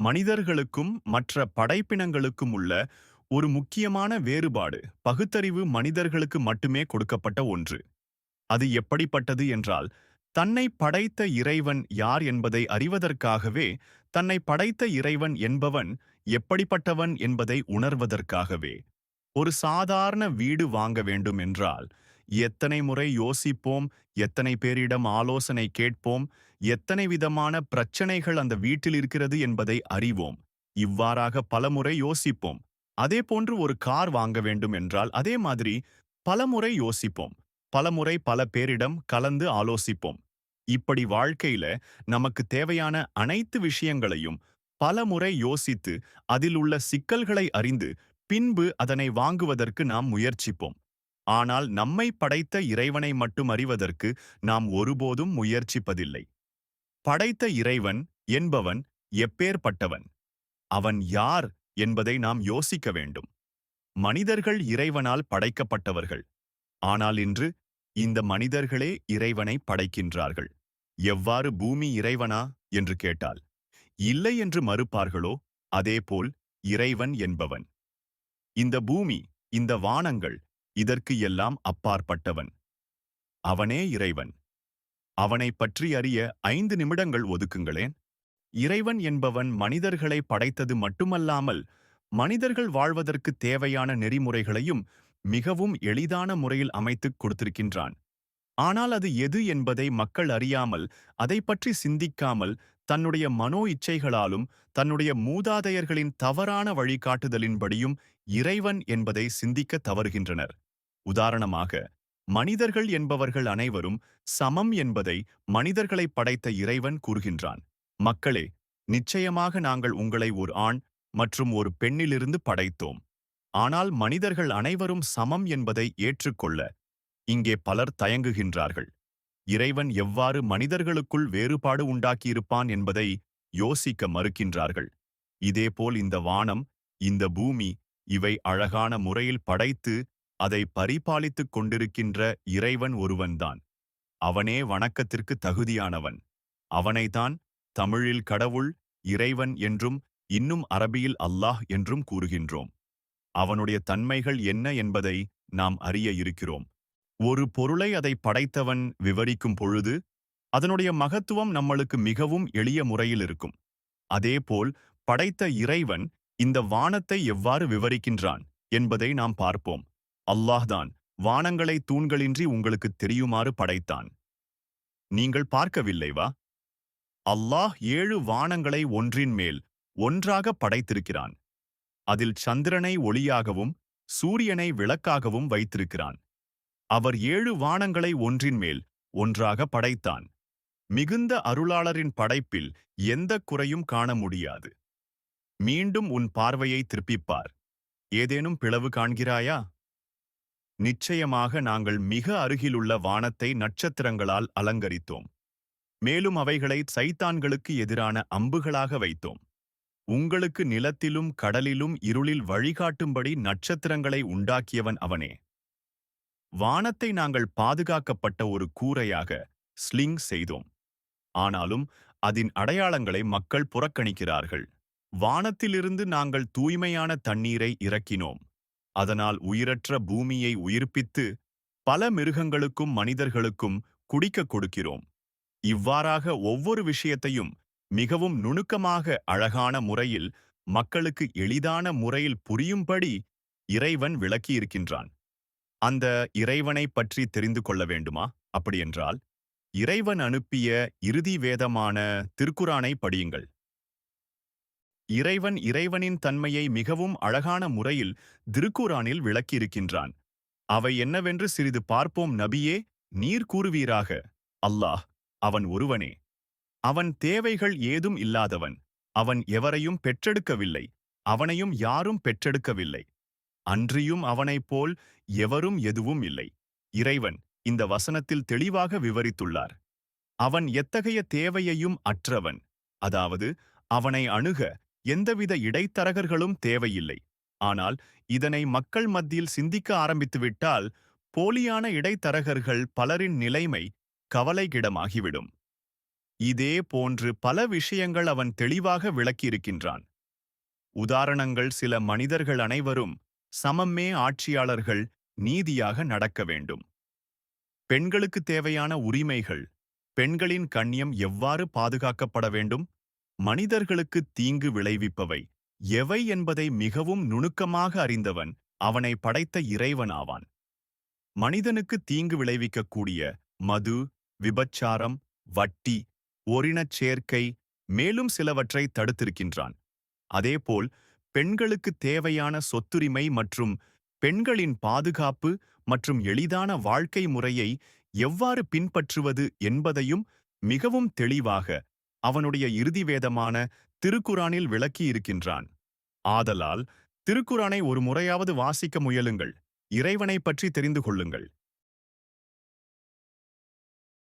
மனிதர்களுக்கும் மற்ற படைப்பினங்களுக்கும் உள்ள ஒரு முக்கியமான வேறுபாடு பகுத்தறிவு மனிதர்களுக்கு மட்டுமே கொடுக்கப்பட்ட ஒன்று. அது எப்படிப்பட்டது என்றால் தன்னை படைத்த இறைவன் யார் என்பதை அறிவதற்காகவே தன்னை படைத்த இறைவன் என்பவன் எப்படிப்பட்டவன் என்பதை உணர்வதற்காகவே. ஒரு சாதாரண வீடு வாங்க வேண்டும் என்றால் எத்தனை முறை யோசிப்போம் எத்தனை பேரிடம் ஆலோசனை கேட்போம் எத்தனை விதமான பிரச்சனைகள் அந்த வீட்டில் இருக்கிறது என்பதை அறிவோம். இவ்வாறாக பலமுறை யோசிப்போம். அதே போன்று ஒரு கார் வாங்க வேண்டும் என்றால் அதே மாதிரி பலமுறை யோசிப்போம். பலமுறை பல பேரிடம் கலந்து ஆலோசிப்போம். இப்படி வாழ்க்கையில நமக்கு தேவையான அனைத்து விஷயங்களையும் பலமுறை யோசித்து அதில் உள்ள சிக்கல்களை அறிந்து பின்பு அதனை வாங்குவதற்கு நாம் முயற்சிப்போம். ஆனால் நம்மை படைத்த இறைவனை மட்டும் அறிவதற்கு நாம் ஒருபோதும் முயற்சிப்பதில்லை. படைத்த இறைவன் என்பவன் எப்பேற்பட்டவன் அவன் யார் என்பதை நாம் யோசிக்க வேண்டும். மனிதர்கள் இறைவனால் படைக்கப்பட்டவர்கள். ஆனால் இன்று இந்த மனிதர்களே இறைவனை படைக்கின்றார்கள். எவ்வாறு பூமி இறைவனா? என்று கேட்டால் இல்லை என்று மறுப்பார்களோ அதேபோல் இறைவன் என்பவன். இந்த பூமி இந்த வானங்கள் இதற்கு எல்லாம் அப்பாற்பட்டவன். அவனே இறைவன். அவனை பற்றி அறிய ஐந்து நிமிடங்கள் ஒதுக்குங்களேன். இறைவன் என்பவன் மனிதர்களை படைத்தது மட்டுமல்லாமல் மனிதர்கள் வாழ்வதற்கு தேவையான நெறிமுறைகளையும் மிகவும் எளிதான முறையில் அமைத்துக் கொடுத்திருக்கின்றான். ஆனால் அது எது என்பதை மக்கள் அறியாமல் அதை பற்றி சிந்திக்காமல் தன்னுடைய மனோ இச்சைகளாலும் தன்னுடைய மூதாதையர்களின் தவறான வழிகாட்டுதலின்படியும் இறைவன் என்பதை சிந்திக்க தவறுகின்றனர். உதாரணமாக மனிதர்கள் என்பவர்கள் அனைவரும் சமம் என்பதை மனிதர்களை படைத்த இறைவன் கூறுகின்றான். மக்களே நிச்சயமாக நாங்கள் உங்களை ஒரு ஆண் மற்றும் ஒரு பெண்ணிலிருந்து படைத்தோம். ஆனால் மனிதர்கள் அனைவரும் சமம் என்பதை ஏற்றுக்கொள்ள இங்கே பலர் தயங்குகின்றார்கள். இறைவன் எவ்வாறு மனிதர்களுக்குள் வேறுபாடு உண்டாக்கியிருப்பான் என்பதை யோசிக்க மறுக்கின்றார்கள். இதேபோல் இந்த வானம் இந்த பூமி இவை அழகான முறையில் படைத்து அதை பரிபாலித்துக் கொண்டிருக்கின்ற இறைவன் ஒருவன்தான். அவனே வணக்கத்திற்கு தகுதியானவன். அவனைதான் தமிழில் கடவுள் இறைவன் என்றும் இன்னும் அரபியில் அல்லாஹ் என்றும் கூறுகின்றோம். அவனுடைய தன்மைகள் என்ன என்பதை நாம் அறிய இருக்கிறோம். ஒரு பொருளை அதை படைத்தவன் விவரிக்கும் பொழுது அதனுடைய மகத்துவம் நம்மளுக்கு மிகவும் எளிய முறையில் இருக்கும். அதேபோல் படைத்த இறைவன் இந்த வானத்தை எவ்வாறு விவரிக்கின்றான் என்பதை நாம் பார்ப்போம். அல்லாஹ்தான் வானங்களை தூண்களின்றி உங்களுக்கு தெரியுமாறு படைத்தான். நீங்கள் பார்க்கவில்லைவா? அல்லாஹ் ஏழு வானங்களை ஒன்றின் மேல் ஒன்றாக படைத்திருக்கிறான். அதில் சந்திரனை ஒளியாகவும் சூரியனை விளக்காகவும் வைத்திருக்கிறான். அவர் ஏழு வானங்களை ஒன்றின் மேல் ஒன்றாக படைத்தான். மிகுந்த அருளாளரின் படைப்பில் எந்த குறையும் காண முடியாது. மீண்டும் உன் பார்வையை திருப்பிப்பார். ஏதேனும் பிளவு காண்கிறாயா? நிச்சயமாக நாங்கள் மிக அருகிலுள்ள வானத்தை நட்சத்திரங்களால் அலங்கரித்தோம். மேலும் அவைகளை சைத்தான்களுக்கு எதிரான அம்புகளாக வைத்தோம். உங்களுக்கு நிலத்திலும் கடலிலும் இருளில் வழிகாட்டும்படி நட்சத்திரங்களை உண்டாக்கியவன் அவனே. வானத்தை நாங்கள் பாதுகாக்கப்பட்ட ஒரு கூரையாக ஸ்லிங் செய்தோம். ஆனாலும் அதன் அடையாளங்களை மக்கள் புறக்கணிக்கிறார்கள். வானத்திலிருந்து நாங்கள் தூய்மையான தண்ணீரை இறக்கினோம். அதனால் உயிரற்ற பூமியை உயிர்ப்பித்து பல மிருகங்களுக்கும் மனிதர்களுக்கும் குடிக்கக் கொடுக்கிறோம். இவ்வாறாக ஒவ்வொரு விஷயத்தையும் மிகவும் நுணுக்கமாக அழகான முறையில் மக்களுக்கு எளிதான முறையில் புரியும்படி இறைவன் விளக்கியிருக்கின்றான். அந்த இறைவனை பற்றி தெரிந்து கொள்ள வேண்டுமா? அப்படியென்றால் இறைவன் அனுப்பிய இறுதி வேதமான திருக்குறானை படியுங்கள். இறைவன் இறைவனின் தன்மையை மிகவும் அழகான முறையில் திருக்குறானில் விளக்கியிருக்கின்றான். அவை என்னவென்று சிறிது பார்ப்போம் நபியே! நீர் கூறுவீராக அல்லாஹ் அவன் ஒருவனே. அவன் தேவைகள் ஏதும் இல்லாதவன். அவன் எவரையும் பெற்றெடுக்கவில்லை. அவனையும் யாரும் பெற்றெடுக்கவில்லை. அன்றியும் அவனைப் போல் எவரும் எதுவும் இல்லை. இறைவன் இந்த வசனத்தில் தெளிவாக விவரித்துள்ளார். அவன் எத்தகைய தேவையையும் அற்றவன். அதாவது அவனை அணுக எந்தவித இடைத்தரகர்களும் தேவையில்லை. ஆனால் இதனை மக்கள் மத்தியில் சிந்திக்க ஆரம்பித்துவிட்டால் போலியான இடைத்தரகர்கள் பலரின் நிலைமை கவலைகிடமாகிவிடும் இதே போன்று பல விஷயங்கள் அவன் தெளிவாக விளக்கியிருக்கின்றான். உதாரணங்கள் சில மனிதர்கள் அனைவரும் சமமே ஆட்சியாளர்கள் நீதியாக நடக்க வேண்டும். பெண்களுக்கு தேவையான உரிமைகள் பெண்களின் கண்ணியம் எவ்வாறு பாதுகாக்கப்பட வேண்டும்? மனிதர்களுக்கு தீங்கு விளைவிப்பவை எவை என்பதை மிகவும் நுணுக்கமாக அறிந்தவன் அவனை படைத்த இறைவனாவான் மனிதனுக்கு தீங்கு விளைவிக்கக்கூடிய மது விபச்சாரம் வட்டி ஓரினச் சேர்க்கை மேலும் சிலவற்றை தடுத்திருக்கின்றான். அதேபோல் பெண்களுக்கு தேவையான சொத்துரிமை மற்றும் பெண்களின் பாதுகாப்பு மற்றும் எளிதான வாழ்க்கை முறையை எவ்வாறு பின்பற்றுவது என்பதையும் மிகவும் தெளிவாக அவனுடைய இறுதி வேதமான திருக்குறானில் விளக்கியிருக்கின்றான் ஆதலால் திருக்குறானை ஒரு முறையாவது வாசிக்க முயலுங்கள். இறைவனை பற்றி தெரிந்து கொள்ளுங்கள்.